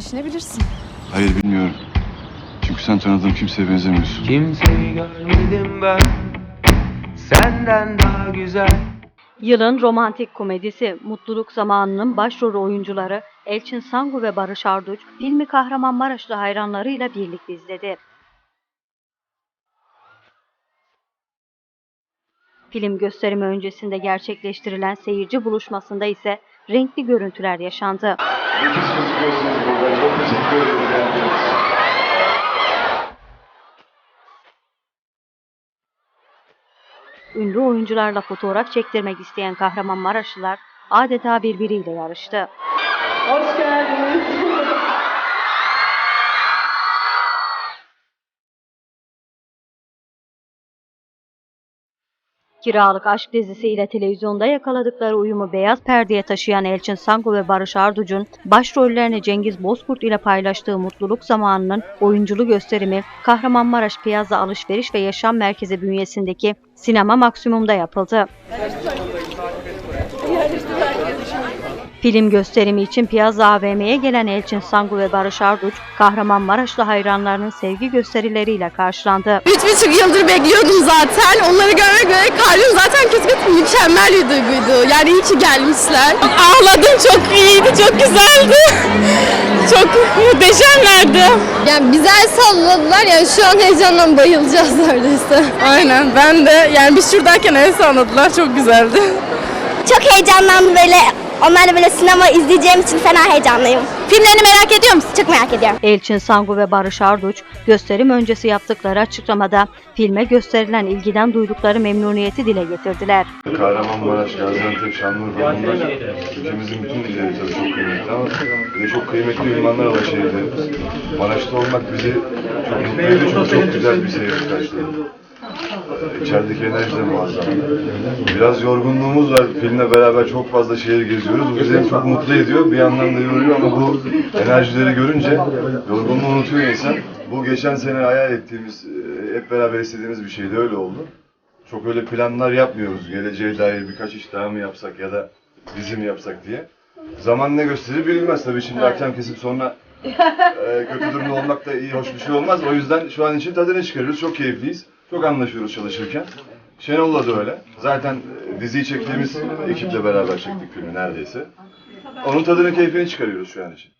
işine bilirsin. Hayır bilmiyorum. Çünkü sen tanıdığım kimseye benzemiyorsun. Kimseyi görmedim ben Senden daha güzel Yılın romantik komedisi Mutluluk Zamanı'nın başrol oyuncuları Elçin Sangu ve Barış Arduç filmi Kahramanmaraşlı hayranlarıyla birlikte izledi. Film gösterimi öncesinde gerçekleştirilen seyirci buluşmasında ise renkli görüntüler yaşandı. Ünlü oyuncularla fotoğraf çektirmek isteyen Kahramanmaraşlılar adeta birbiriyle yarıştı. Kiralık Aşk dizisiyle televizyonda yakaladıkları uyumu beyaz perdeye taşıyan Elçin Sangu ve Barış Arduç'un başrollerini Cengiz Bozkurt ile paylaştığı Mutluluk Zamanı'nın oyunculu gösterimi Kahramanmaraş Piyaza Alışveriş ve Yaşam Merkezi bünyesindeki Sinema Maksimum'da yapıldı. Film gösterimi için Piazza AVM'ye gelen Elçin Sangu ve Barış Arduç, Kahramanmaraşlı hayranlarının sevgi gösterileriyle karşılandı. Üç buçuk yıldır bekliyordum zaten. Onları görmek böyle kalbim zaten kötü mükemmel bir duyguydu. Yani iyi ki gelmişler. Ağladım çok iyiydi, çok güzeldi. Çok muhteşemlerdi. Yani bize el salladılar yani şu an heyecandan bayılacağız neredeyse. Aynen ben de yani biz şuradayken el salladılar çok güzeldi. Çok heyecanlandım böyle. Onlarla böyle sinema izleyeceğim için fena heyecanlıyım. Filmlerini merak ediyor musun? Çok merak ediyorum. Elçin Sangu ve Barış Arduç, gösterim öncesi yaptıkları açıklamada filme gösterilen ilgiden duydukları memnuniyeti dile getirdiler. Kahramanmaraş, Gaziantep, Şanlıurfa bunlar ülkemizin bütün illeri tabii çok kıymetli ama bir de çok kıymetli ünvanlar olan şehirlerimiz. Maraş'ta olmak bizi çok mutlu ediyor çünkü çok güzel bir seyir karşıladı. İçerideki enerji de muazzam. Biraz yorgunluğumuz var. Filmle beraber çok fazla şehir geziyoruz. Bu bizi çok mutlu ediyor. Bir yandan da yoruyor ama bu enerjileri görünce yorgunluğu unutuyor insan. Bu geçen sene hayal ettiğimiz, e, hep beraber istediğimiz bir şeydi. Öyle oldu. Çok öyle planlar yapmıyoruz. Geleceğe dair birkaç iş daha mı yapsak ya da dizi mi yapsak diye. Zaman ne gösterir bilinmez tabii. Şimdi akşam kesip sonra e, kötü durumda olmak da iyi, hoş bir şey olmaz. O yüzden şu an için tadını çıkarıyoruz. Çok keyifliyiz. Çok anlaşıyoruz çalışırken. Şenol'la da öyle. Zaten e, diziyi çektiğimiz ekiple beraber çektik filmi neredeyse. Onun tadını, keyfini çıkarıyoruz şu an için.